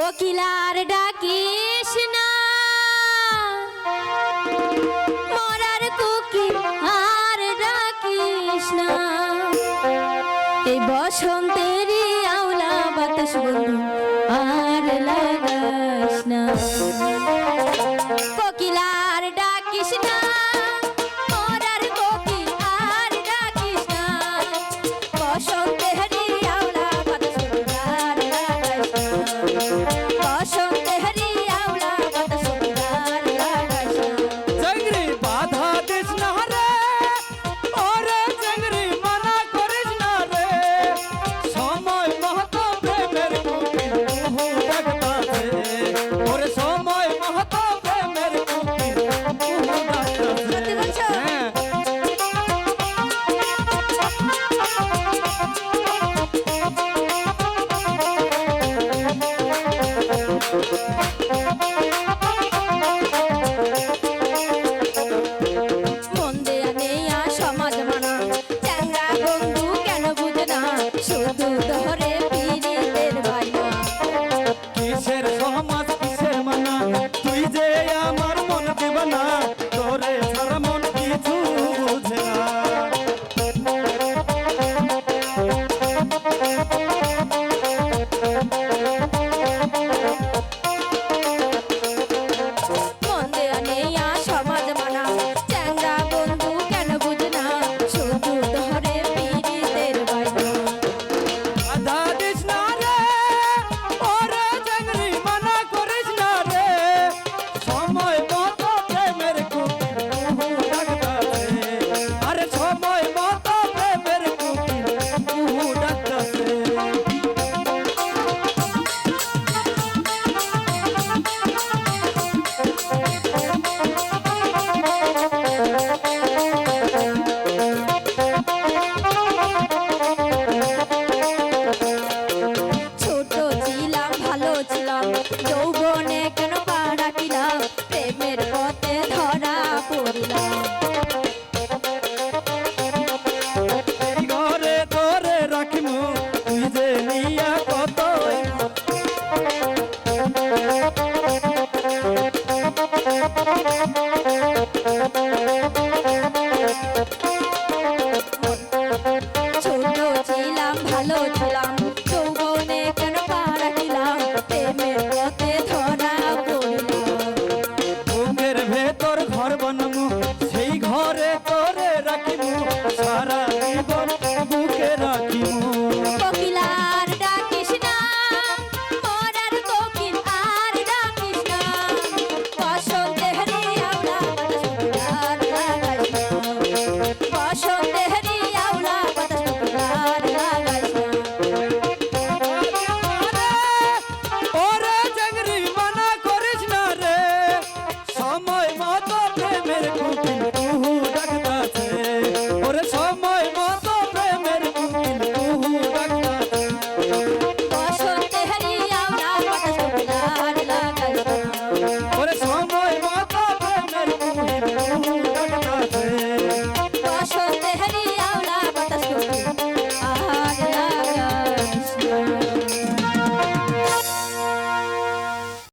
কোকিলার ডাকিস না। মরার কোকিল আর ডাকিস না। এই বসন্তেরই আওলা বাতাস বন্ধু আর লাগাস না। যে আমার Go, go. করব